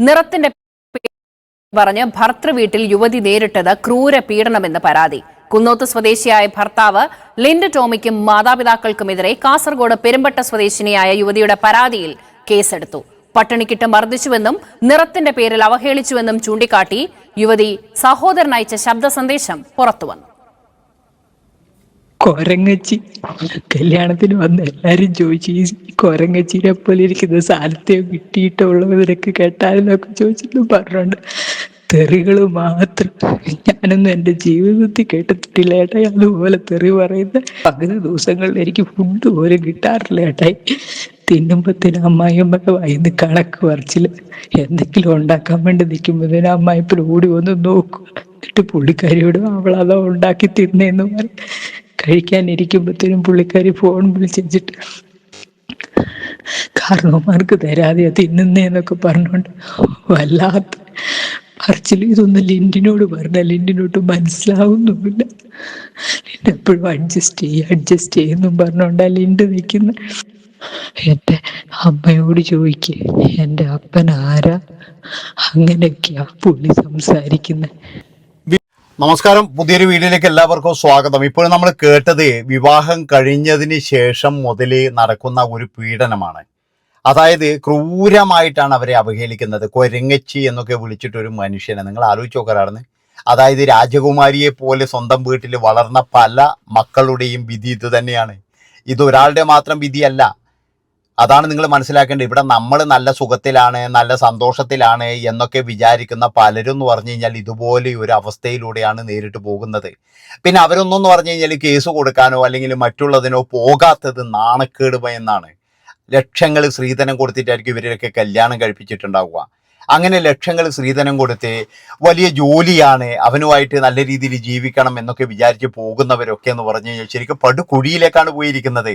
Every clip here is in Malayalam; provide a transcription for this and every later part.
നിറത്തിന്റെ പറഞ്ഞ് ഭർത്തൃ വീട്ടിൽ യുവതി നേരിട്ടത് ക്രൂര പീഡനമെന്ന് പരാതി. കുന്നോത്ത് സ്വദേശിയായ ഭർത്താവ് ലിൻഡ് ടോമിക്കും മാതാപിതാക്കൾക്കുമെതിരെ കാസർഗോഡ് പെരുമ്പട്ട സ്വദേശിനിയായ യുവതിയുടെ പരാതിയിൽ കേസെടുത്തു. പട്ടിണിക്കിട്ട് മർദ്ദിച്ചുവെന്നും നിറത്തിന്റെ പേരിൽ അവഹേളിച്ചുവെന്നും ചൂണ്ടിക്കാട്ടി യുവതി സഹോദരൻ അയച്ച ശബ്ദ സന്ദേശം പുറത്തുവന്നു. കൊരങ്ങച്ചി. കല്യാണത്തിന് വന്ന് എല്ലാരും ചോദിച്ചു ഈ കൊരങ്ങച്ചിനെ പോലെ ഇരിക്കുന്ന സാലത്തെ കിട്ടിയിട്ടുള്ളവരൊക്കെ കേട്ടാലെന്നൊക്കെ ചോദിച്ചെന്ന് പറഞ്ഞുണ്ട് തെറികൾ മാത്രം. ഞാനൊന്നും എന്റെ ജീവിതത്തിൽ കേട്ടിട്ടില്ല ഏട്ടായി അതുപോലെ തെറി പറയുന്ന പകുതി ദിവസങ്ങളിൽ എനിക്ക് ഫുഡ് പോലും കിട്ടാറില്ല ഏട്ടായി തിന്നുമ്പത്തിന് അമ്മായിയമ്മയുടെ വയന്ന് കണക്ക് പറിച്ചില്ല. എന്തെങ്കിലും ഉണ്ടാക്കാൻ വേണ്ടി നിൽക്കുമ്പോഴത്തേനും അമ്മായിപ്പോൾ ഓടി വന്ന് നോക്കും. എന്നിട്ട് പുള്ളിക്കാരിയോട് അവളതാ ഉണ്ടാക്കി തിന്നേന്ന് പറയും. കഴിക്കാനിരിക്കുമ്പോഴത്തേനും പുള്ളിക്കാരി ഫോൺ വിളിച്ചിട്ട് കാരണവന്മാർക്ക് തരാതെയാ തിന്നുന്നേന്നൊക്കെ പറഞ്ഞുകൊണ്ട് വല്ലാത്ത പറച്ചിൽ ഇതൊന്നും ലിൻഡിനോട് പറഞ്ഞ ലിൻഡിനോട്ട് മനസ്സിലാവുന്നുമില്ല. ലിൻഡ് എപ്പോഴും അഡ്ജസ്റ്റ് ചെയ്യ അഡ്ജസ്റ്റ് ചെയ്യുന്നും ആ ലിൻഡ് നിൽക്കുന്ന എന്റെ അമ്മയോട് ചോദിക്കേ എന്റെ അപ്പൻ ആരാ അങ്ങനെയൊക്കെയാ പുള്ളി സംസാരിക്കുന്നത് നമസ്കാരം. പുതിയൊരു വീഡിയോയിലേക്ക് എല്ലാവർക്കും സ്വാഗതം. ഇപ്പോൾ നമ്മൾ കേട്ടത് വിവാഹം കഴിഞ്ഞതിന് ശേഷം മുതൽ നടക്കുന്ന ഒരു പീഡനമാണ്. അതായത് ക്രൂരമായിട്ടാണ് അവരെ അവഹേളിക്കുന്നത്. കൊരങ്ങച്ചി എന്നൊക്കെ വിളിച്ചിട്ട് ഒരു മനുഷ്യനെ. നിങ്ങൾ ആലോചിച്ച് നോക്കാറാണ് അതായത് രാജകുമാരിയെ പോലെ സ്വന്തം വീട്ടിൽ വളർന്ന പല മക്കളുടെയും വിധി ഇത് തന്നെയാണ്. ഇത് ഒരാളുടെ മാത്രം വിധിയല്ല. അതാണ് നിങ്ങൾ മനസ്സിലാക്കേണ്ടത്. ഇവിടെ നമ്മൾ നല്ല സുഖത്തിലാണ് നല്ല സന്തോഷത്തിലാണ് എന്നൊക്കെ വിചാരിക്കുന്ന പലരും എന്ന് പറഞ്ഞു കഴിഞ്ഞാൽ ഇതുപോലെ ഒരു അവസ്ഥയിലൂടെയാണ് നേരിട്ട് പോകുന്നത്. പിന്നെ അവരൊന്നും എന്ന് പറഞ്ഞു കഴിഞ്ഞാൽ കേസ് കൊടുക്കാനോ അല്ലെങ്കിൽ മറ്റുള്ളതിനോ പോകാത്തത് നാണക്കേട് എന്നാണ് ലക്ഷങ്ങൾ സ്ത്രീധനം കൊടുത്തിട്ടായിരിക്കും ഇവരൊക്കെ കല്യാണം കഴിപ്പിച്ചിട്ടുണ്ടാവുക. അങ്ങനെ ലക്ഷങ്ങൾ സ്ത്രീധനം കൊടുത്ത് വലിയ ജോലിയാണ് അവനുമായിട്ട് നല്ല രീതിയിൽ ജീവിക്കണം എന്നൊക്കെ വിചാരിച്ച് പോകുന്നവരൊക്കെ എന്ന് പറഞ്ഞു കഴിഞ്ഞാൽ ശരിക്കും പടുകുഴിയിലേക്കാണ് പോയിരിക്കുന്നത്.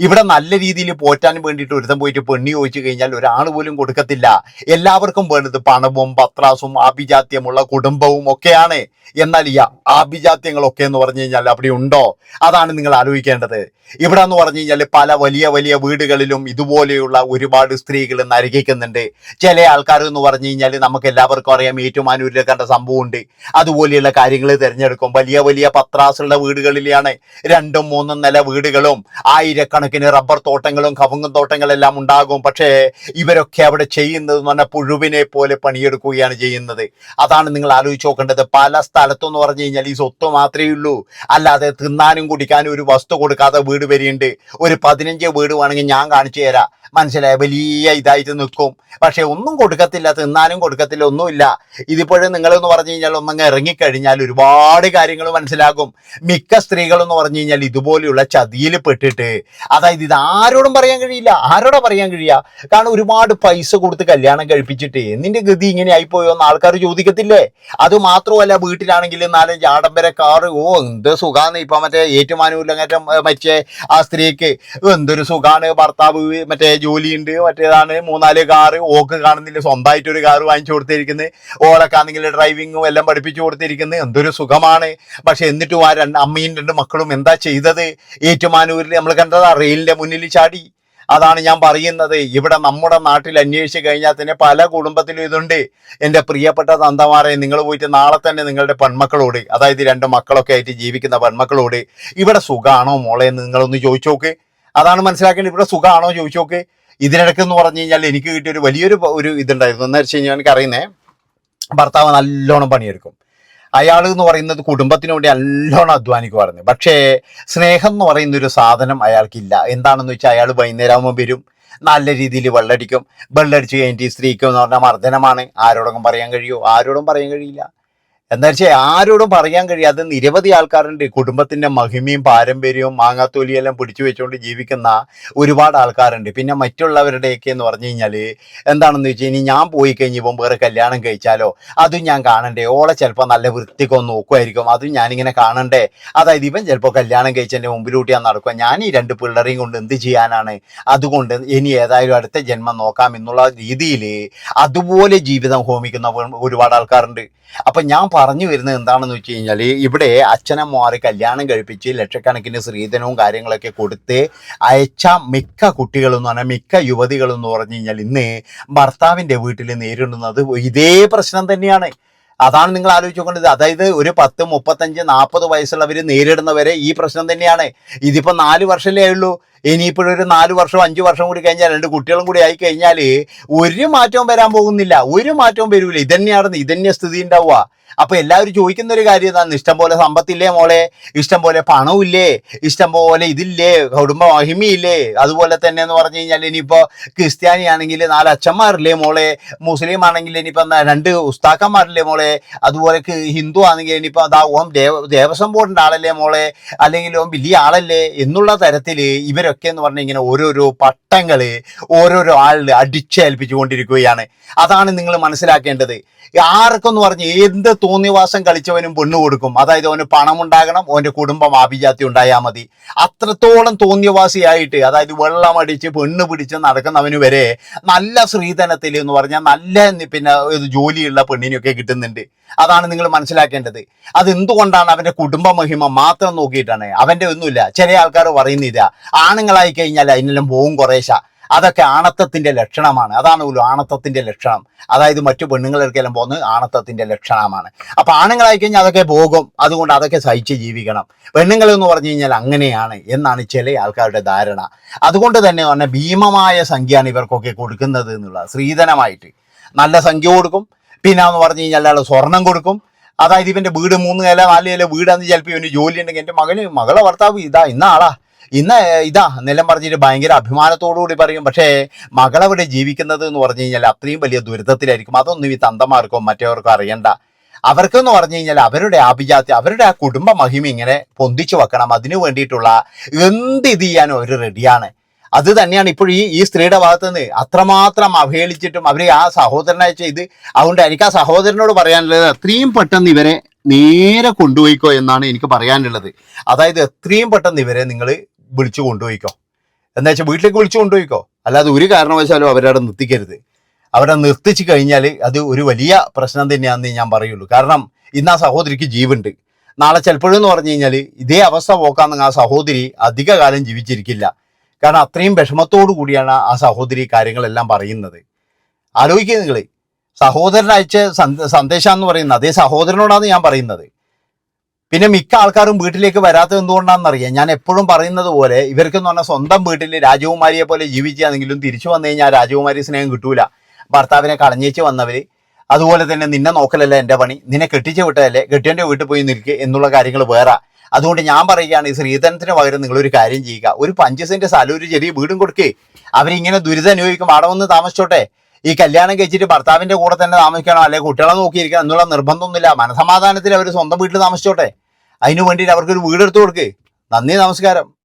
ഇവിടെ നല്ല രീതിയിൽ പോറ്റാൻ വേണ്ടിയിട്ട് ഒരുത്തം പോയിട്ട് പെണ്ണി ചോദിച്ചു കഴിഞ്ഞാൽ ഒരാൾ പോലും കൊടുക്കത്തില്ല. എല്ലാവർക്കും വേണ്ടത് പണവും പത്രാസും ആഭിജാത്യമുള്ള കുടുംബവും ഒക്കെയാണ്. എന്നാൽ ഈ ആഭിജാത്യങ്ങളൊക്കെ എന്ന് പറഞ്ഞു കഴിഞ്ഞാൽ അവിടെ ഉണ്ടോ? അതാണ് നിങ്ങൾ ആലോചിക്കേണ്ടത്. ഇവിടെ എന്ന് പറഞ്ഞു കഴിഞ്ഞാൽ പല വലിയ വലിയ വീടുകളിലും ഇതുപോലെയുള്ള ഒരുപാട് സ്ത്രീകൾ നരകിക്കുന്നുണ്ട്. ചില ആൾക്കാർ എന്ന് പറഞ്ഞു കഴിഞ്ഞാൽ നമുക്ക് എല്ലാവർക്കും അറിയാം ഏറ്റുമാനൂരിൽ കണ്ട സംഭവമുണ്ട്. അതുപോലെയുള്ള കാര്യങ്ങൾ തിരഞ്ഞെടുക്കും വലിയ വലിയ പത്രാസുള്ള വീടുകളിലാണ് രണ്ടും മൂന്നും നില വീടുകളും. ആയിരക്കണക്കിന് റബ്ബർ തോട്ടങ്ങളും കവുങ്ങും തോട്ടങ്ങളെല്ലാം ഉണ്ടാകും. പക്ഷേ ഇവരൊക്കെ അവിടെ ചെയ്യുന്നത് എന്ന് പറഞ്ഞാൽ പുഴുവിനെ പോലെ പണിയെടുക്കുകയാണ് ചെയ്യുന്നത്. അതാണ് നിങ്ങൾ ആലോചിച്ച് നോക്കേണ്ടത്. പല സ്ഥലത്തും എന്ന് പറഞ്ഞു കഴിഞ്ഞാൽ ഈ സ്വത്ത് മാത്രമേ ഉള്ളൂ. അല്ലാതെ തിന്നാനും കുടിക്കാനും ഒരു വസ്തു കൊടുക്കാതെ വീട് വരെയുണ്ട്. ഒരു പതിനഞ്ച് വീട് വേണമെങ്കിൽ ഞാൻ കാണിച്ചു തരാം. മനസ്സിലായ വലിയ ഇതായിട്ട് നിൽക്കും. പക്ഷെ ഒന്നും കൊടുക്കത്തില്ല തിന്നാനും കൊടുക്കത്തില്ല ഒന്നുമില്ല. ഇതിപ്പോഴും നിങ്ങളെന്ന് പറഞ്ഞു കഴിഞ്ഞാൽ ഒന്നങ്ങ് ഇറങ്ങിക്കഴിഞ്ഞാൽ ഒരുപാട് കാര്യങ്ങൾ മനസ്സിലാകും. മിക്ക സ്ത്രീകളെന്ന് പറഞ്ഞു കഴിഞ്ഞാൽ ഇതുപോലെയുള്ള ചതിയിൽ പെട്ടിട്ട്. അതായത് ഇത് ആരോടും പറയാൻ കഴിയില്ല. ആരോടാ പറയാൻ കഴിയുക? കാരണം ഒരുപാട് പൈസ കൊടുത്ത് കല്യാണം കഴിപ്പിച്ചിട്ട് നിന്റെ ഗതി ഇങ്ങനെ ആയിപ്പോയോ എന്ന് ആൾക്കാർ ചോദിക്കത്തില്ലേ? അത് മാത്രമല്ല വീട്ടിലാണെങ്കിൽ നാലഞ്ച് ആഡംബര കാറ് ഓ എന്ത് സുഖാന്ന് ഇപ്പൊ മറ്റേ ഏറ്റുമാനൂല്ലങ്ങറ്റം മറ്റേ ആ സ്ത്രീക്ക് എന്തൊരു സുഖാണ് ഭർത്താവ് മറ്റേ ജോലിയുണ്ട് മറ്റേതാണ് മൂന്നാൽ കാറ് ഓക്ക് കാണുന്നില്ല സ്വന്തമായിട്ട് ഒരു കാറ് വാങ്ങിച്ചു കൊടുത്തിരിക്കുന്നത് ഓളൊക്കാണെങ്കിൽ ഡ്രൈവിങ്ങും എല്ലാം പഠിപ്പിച്ചു കൊടുത്തിരിക്കുന്നത് എന്തൊരു സുഖമാണ്. പക്ഷെ എന്നിട്ടും ആ രണ്ട് അമ്മയും രണ്ട് മക്കളും എന്താ ചെയ്തത്? ഏറ്റുമാനൂരിൽ നമ്മൾ കണ്ടതാ റെയിലിന്റെ മുന്നിൽ ചാടി. അതാണ് ഞാൻ പറയുന്നത്. ഇവിടെ നമ്മുടെ നാട്ടിൽ അന്വേഷിച്ച് കഴിഞ്ഞാൽ തന്നെ പല കുടുംബത്തിലും ഇതുണ്ട്. എന്റെ പ്രിയപ്പെട്ട തന്തമാരെ നിങ്ങൾ പോയിട്ട് നാളെ തന്നെ നിങ്ങളുടെ പെൺമക്കളോട് അതായത് രണ്ട് മക്കളൊക്കെ ആയിട്ട് ജീവിക്കുന്ന പെൺമക്കളോട് ഇവിടെ സുഖമാണോ മോളെ എന്ന് നിങ്ങളൊന്ന് ചോദിച്ചു നോക്ക്. അതാണ് മനസ്സിലാക്കേണ്ടത്. ഇവിടെ സുഖമാണോ ചോദിച്ചു നോക്ക്. ഇതിനിടയ്ക്ക് എന്ന് പറഞ്ഞു കഴിഞ്ഞാൽ എനിക്ക് കിട്ടിയ ഒരു വലിയൊരു ഒരു ഇതുണ്ടായിരുന്നു. എന്ന് വെച്ച് കഴിഞ്ഞാൽ എനിക്ക് അറിയുന്നേ ഭർത്താവ് നല്ലോണം പണിയെടുക്കും. അയാൾ എന്ന് പറയുന്നത് കുടുംബത്തിന് വേണ്ടി നല്ലോണം അധ്വാനിക്കുമായിരുന്നു പക്ഷേ സ്നേഹം എന്ന് പറയുന്ന ഒരു സാധനം അയാൾക്കില്ല. എന്താണെന്ന് വെച്ചാൽ അയാൾ വൈകുന്നേരമാകുമ്പോൾ വരും. നല്ല രീതിയിൽ വെള്ളടിക്കും. വെള്ളടിച്ച് കഴിഞ്ഞിട്ട് സ്ത്രീക്ക് എന്ന് പറഞ്ഞാൽ മർദ്ദനമാണ്. ആരോടും പറയാൻ കഴിയുമോ? ആരോടും പറയാൻ കഴിയില്ല. എന്താ വെച്ചാൽ ആരോടും പറയാൻ കഴിയാതെ നിരവധി ആൾക്കാരുണ്ട്. കുടുംബത്തിന്റെ മഹിമയും പാരമ്പര്യവും മാങ്ങാത്തോലിയെല്ലാം പിടിച്ചു വെച്ചുകൊണ്ട് ജീവിക്കുന്ന ഒരുപാട് ആൾക്കാരുണ്ട്. പിന്നെ മറ്റുള്ളവരുടെയൊക്കെ എന്ന് പറഞ്ഞു കഴിഞ്ഞാൽ എന്താണെന്ന് വെച്ച് കഴിഞ്ഞാൽ ഞാൻ പോയി കഴിഞ്ഞപ്പോൾ വേറെ കല്യാണം കഴിച്ചാലോ അതും ഞാൻ കാണണ്ടേ. ഓളെ ചിലപ്പോൾ നല്ല വൃത്തിക്കൊന്ന് നോക്കുമായിരിക്കും അതും ഞാനിങ്ങനെ കാണണ്ടേ. അതായത് ഇവൻ ചിലപ്പോൾ കല്യാണം കഴിച്ചതിന്റെ മുമ്പിലൂട്ടി ഞാൻ നടക്കുക ഞാൻ ഈ രണ്ട് പിള്ളേരെയും കൊണ്ട് എന്ത് ചെയ്യാനാണ്? അതുകൊണ്ട് ഇനി ഏതായാലും അടുത്ത ജന്മം നോക്കാം എന്നുള്ള രീതിയിൽ അതുപോലെ ജീവിതം ഹോമിക്കുന്ന ഒരുപാട് ആൾക്കാരുണ്ട്. അപ്പം ഞാൻ പറഞ്ഞു വരുന്നത് എന്താണെന്ന് വെച്ച് കഴിഞ്ഞാൽ ഇവിടെ അച്ഛനമ്മമാരെ കല്യാണം കഴിപ്പിച്ച് ലക്ഷക്കണക്കിന് സ്ത്രീധനവും കാര്യങ്ങളൊക്കെ കൊടുത്ത് അയച്ച മിക്ക കുട്ടികളെന്ന് പറഞ്ഞാൽ മിക്ക യുവതികളെന്ന് പറഞ്ഞു കഴിഞ്ഞാൽ ഇന്ന് ഭർത്താവിന്റെ വീട്ടിൽ നേരിടുന്നത് ഇതേ പ്രശ്നം തന്നെയാണ്. അതാണ് നിങ്ങൾ ആലോചിച്ചുകൊണ്ടത് അതായത് ഒരു പത്ത് മുപ്പത്തഞ്ച് നാൽപ്പത് വയസ്സുള്ളവർ നേരിടുന്നവരെ ഈ പ്രശ്നം തന്നെയാണ്. ഇതിപ്പോൾ നാല് വർഷമല്ലേ ഉള്ളൂ. ഇനിയിപ്പോഴൊരു നാല് വർഷം അഞ്ച് വർഷം കൂടി കഴിഞ്ഞാൽ രണ്ട് കുട്ടികളും കൂടി ആയി കഴിഞ്ഞാൽ ഒരു മാറ്റവും വരാൻ പോകുന്നില്ല. ഒരു മാറ്റവും വരില്ല ഇതന്നെയാണ് ഇതന്നെ സ്ഥിതി ഉണ്ടാവുക. അപ്പൊ എല്ലാവരും ചോദിക്കുന്ന ഒരു കാര്യം എന്താണ് ഇഷ്ടം പോലെ സമ്പത്തില്ലേ മോളെ? ഇഷ്ടം പോലെ പണമില്ലേ ഇഷ്ടം പോലെ ഇതില്ലേ? കുടുംബ മഹിമയില്ലേ? അതുപോലെ തന്നെ എന്ന് പറഞ്ഞു കഴിഞ്ഞാൽ ഇനിയിപ്പോ ക്രിസ്ത്യാനി ആണെങ്കിൽ നാല് അച്ഛന്മാരില്ലേ മോളെ? മുസ്ലിം ആണെങ്കിൽ ഇനിയിപ്പോ രണ്ട് ഉസ്താക്കന്മാരില്ലേ മോളെ? അതുപോലെ ഹിന്ദു ആണെങ്കിൽ ഇനിയിപ്പോ അതാ ഓം ദേവ ദേവസ്വം ബോർഡിന്റെ ആളല്ലേ മോളെ? അല്ലെങ്കിൽ ഓം വലിയ ആളല്ലേ? എന്നുള്ള തരത്തിൽ ഇവരൊക്കെ എന്ന് പറഞ്ഞാൽ ഇങ്ങനെ ഓരോരോ പട്ടങ്ങൾ ഓരോരോ ആളിൽ അടിച്ചേൽപ്പിച്ചുകൊണ്ടിരിക്കുകയാണ്. അതാണ് നിങ്ങൾ മനസ്സിലാക്കേണ്ടത്. ആർക്കെന്ന് പറഞ്ഞ് എന്ത് തോന്നിവാസം കളിച്ചവനും പെണ്ണു കൊടുക്കും. അതായത് അവന് പണം ഉണ്ടാകണം അവന്റെ കുടുംബം ആഭിജാത്യം ഉണ്ടായാൽ മതി. അത്രത്തോളം തോന്നിയവാസിയായിട്ട് അതായത് വെള്ളമടിച്ച് പെണ്ണ് പിടിച്ച് നടക്കുന്നവന് വരെ നല്ല സ്ത്രീധനത്തിൽ എന്ന് പറഞ്ഞാൽ നല്ല പിന്നെ ഒരു ജോലിയുള്ള പെണ്ണിനെയൊക്കെ കിട്ടുന്നുണ്ട്. അതാണ് നിങ്ങൾ മനസ്സിലാക്കേണ്ടത്. അത് എന്തുകൊണ്ടാണ് അവന്റെ കുടുംബ മഹിമ മാത്രം നോക്കിയിട്ടാണ്? അവന്റെ ഒന്നുമില്ല. ചില ആൾക്കാർ പറയുന്നില്ല. ആണുങ്ങളായി കഴിഞ്ഞാൽ അതിനെല്ലാം പോവും കുറേശ അതൊക്കെ ആണത്തത്തിന്റെ ലക്ഷണമാണ്. അതാണ് ഒരു ആണത്തത്തിന്റെ ലക്ഷണം. അതായത് മറ്റു പെണ്ണുങ്ങളെല്ലാം പോകുന്നത് ആണത്തത്തിന്റെ ലക്ഷണമാണ്. അപ്പൊ ആണുങ്ങളായി കഴിഞ്ഞാൽ അതൊക്കെ പോകും. അതുകൊണ്ട് അതൊക്കെ സഹിച്ച് ജീവിക്കണം. പെണ്ണുങ്ങൾ എന്ന് പറഞ്ഞു കഴിഞ്ഞാൽ അങ്ങനെയാണ് എന്നാണ് ചില ആൾക്കാരുടെ ധാരണ. അതുകൊണ്ട് തന്നെ പറഞ്ഞ ഭീമമായ സംഖ്യയാണ് ഇവർക്കൊക്കെ കൊടുക്കുന്നത് എന്നുള്ളത് സ്ത്രീധനമായിട്ട്. നല്ല സംഖ്യ കൊടുക്കും. പിന്നെ എന്ന് പറഞ്ഞു കഴിഞ്ഞാൽ അയാൾ സ്വർണം കൊടുക്കും. അതായത് ഇവന്റെ വീട് മൂന്ന് നില നാല് നില വീടാന്ന് ചിലപ്പോൾ ഇവന് ജോലി ഉണ്ടെങ്കിൽ എന്റെ മകന് മകളെ ഭർത്താവ് ഇതാ ഇന്ന ആളാ ഇന്ന് ഇതാ നിലം പറഞ്ഞിട്ട് ഭയങ്കര അഭിമാനത്തോടുകൂടി പറയും. പക്ഷേ മകളവിടെ ജീവിക്കുന്നത് എന്ന് പറഞ്ഞു കഴിഞ്ഞാൽ അത്രയും വലിയ ദുരിതത്തിലായിരിക്കും. അതൊന്നും ഈ തന്തമാർക്കോ മറ്റേവർക്കോ അറിയണ്ട. അവർക്കെന്ന് പറഞ്ഞു കഴിഞ്ഞാൽ അവരുടെ ആഭിജാത്യം അവരുടെ ആ കുടുംബ മഹിമ ഇങ്ങനെ പൊന്തിച്ചു വെക്കണം. അതിനു വേണ്ടിയിട്ടുള്ള എന്ത് ഇത് ചെയ്യാനും അവർ റെഡിയാണ്. അത് തന്നെയാണ് ഇപ്പോൾ ഈ ഈ സ്ത്രീയുടെ ഭാഗത്ത് നിന്ന് അത്രമാത്രം അവഹേളിച്ചിട്ടും അവരെ ആ സഹോദരനെ ചെയ്ത് അതുകൊണ്ട് എനിക്ക് ആ സഹോദരനോട് പറയാനുള്ളത് എത്രയും പെട്ടെന്ന് ഇവരെ നേരെ കൊണ്ടുപോയിക്കോ എന്നാണ് എനിക്ക് പറയാനുള്ളത്. അതായത് എത്രയും പെട്ടെന്ന് ഇവരെ നിങ്ങൾ വിളിച്ചു കൊണ്ടുപോയിക്കോ? എന്താ വെച്ചാൽ വീട്ടിലേക്ക് വിളിച്ചു കൊണ്ടുപോയിക്കോ? അല്ലാതെ ഒരു കാരണവശാലും അവരവിടെ നിർത്തിക്കരുത്. അവിടെ നിർത്തിച്ചു കഴിഞ്ഞാൽ അത് ഒരു വലിയ പ്രശ്നം തന്നെയാണെന്ന് ഞാൻ പറയുള്ളൂ. കാരണം ഇന്ന് ആ സഹോദരിക്ക് ജീവുണ്ട്. നാളെ ചിലപ്പോഴെന്ന് പറഞ്ഞു കഴിഞ്ഞാൽ ഇതേ അവസ്ഥ പോക്കാന്ന് ആ സഹോദരി അധികകാലം ജീവിച്ചിരിക്കില്ല. കാരണം അത്രയും വിഷമത്തോടു കൂടിയാണ് ആ സഹോദരി കാര്യങ്ങളെല്ലാം പറയുന്നത്. ആലോചിക്കുക നിങ്ങൾ സഹോദരൻ അയച്ച സന്ദ- സന്ദേശം എന്ന് പറയുന്നത് അതേ സഹോദരനോടാണ് ഞാൻ പറയുന്നത്. പിന്നെ മിക്ക ആൾക്കാരും വീട്ടിലേക്ക് വരാത്തത് എന്തുകൊണ്ടാണെന്നറിയാം. ഞാൻ എപ്പോഴും പറയുന്നത് പോലെ ഇവർക്കെന്ന് പറഞ്ഞാൽ സ്വന്തം വീട്ടിൽ രാജകുമാരിയെ പോലെ ജീവിച്ചാണെങ്കിലും തിരിച്ചു വന്നു കഴിഞ്ഞാൽ രാജകുമാരി സ്നേഹം കിട്ടൂല. ഭർത്താവിനെ കളഞ്ഞേച്ച് വന്നവർ അതുപോലെ തന്നെ നിന്നെ നോക്കലല്ല എന്റെ പണി? നിന്നെ കെട്ടിച്ച് വിട്ടതല്ലേ? കെട്ടിയന്റെ വീട്ടിൽ പോയി നിൽക്കുക എന്നുള്ള കാര്യങ്ങൾ വേറെ. അതുകൊണ്ട് ഞാൻ പറയുകയാണ് ഈ ശ്രീധനത്തിന് പകരം നിങ്ങളൊരു കാര്യം ചെയ്യുക. ഒരു പഞ്ച് സ്ഥലം ഒരു ചെറിയ വീടും കൊടുക്കേ. അവരിങ്ങനെ ദുരിതം അനുഭവിക്കും. അവിടെ വന്ന് താമസിച്ചോട്ടെ. ഈ കല്യാണം കഴിച്ചിട്ട് ഭർത്താവിന്റെ കൂടെ തന്നെ താമസിക്കണം അല്ലെങ്കിൽ കുട്ടികളെ നോക്കിയിരിക്കണം എന്നുള്ള നിർബന്ധമൊന്നുമില്ല. മനസമാധാനത്തിൽ അവർ സ്വന്തം വീട്ടിൽ താമസിച്ചോട്ടെ. അതിനു വേണ്ടിയിട്ട് അവർക്കൊരു വീടെടുത്ത് കൊടുക്കേ. നന്ദി നമസ്കാരം.